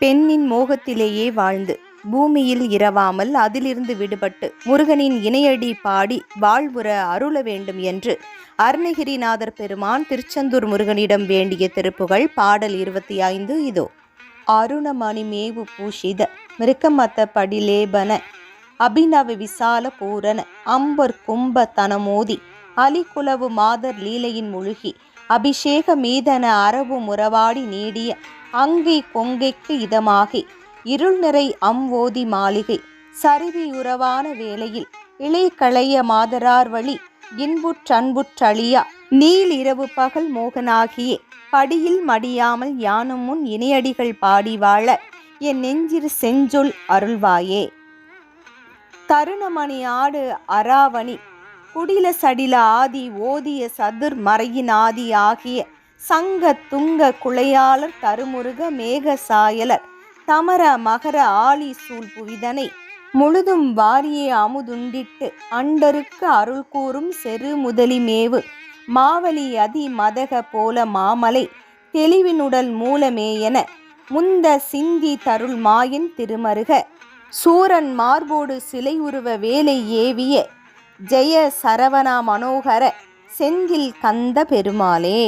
பெண்ணின் மோகத்திலேயே வாழ்ந்து பூமியில் இரவாமல் அதிலிருந்து விடுபட்டு முருகனின் இணையடி பாடி வாழ்வுற அருள வேண்டும் என்று அருணகிரிநாதர் பெருமான் திருச்செந்தூர் முருகனிடம் வேண்டிய திருப்புகள் பாடல் இருபத்தி ஐந்து இதோ. அருணமணி மேவு பூஷித மிருக்கமத்த படிலேபன அபிநவ விசால பூரண அம்பர் கும்ப தனமோதி அலிகுலவு மாதர் லீலையின் முழுகி அபிஷேக மீதன அரபு முறவாடி நீடிய அங்கி கொங்கைக்கு இதமாகி இருள் நிறை அம்போதி மாளிகை சரிவியுறவான வேளையில் இளை களைய மாதரார் வழி இன்புற்றன்புற்றழியா நீல் இரவு பகல் மோகனாகியே படியில் மடியாமல் யானும் முன் இணையடிகள் பாடி வாழ என் நெஞ்சிற் செஞ்சொல் அருள்வாயே. தருணமணி ஆடு அராவணி குடில சடில ஆதி ஓதிய சதுர் மறையின் ஆதி ஆகிய சங்க துங்க குளையாளர் தருமுருக மேக சாயலர் தமர மகர ஆழி சூழ் புவிதனை முழுதும் வாரியே அமுதுண்டிட்டு அண்டருக்கு அருள் கூறும் செரு முதலி மேவு மாவலி அதி மதக போல மாமலை தெளிவினுடல் மூலமேயென முந்த சிந்தி தருள் மாயின் திருமருக சூரன் மார்போடு சிலை உருவ வேலை ஏவிய ஜெய சரவணா மனோகர செந்தில் கந்த பெருமாளே.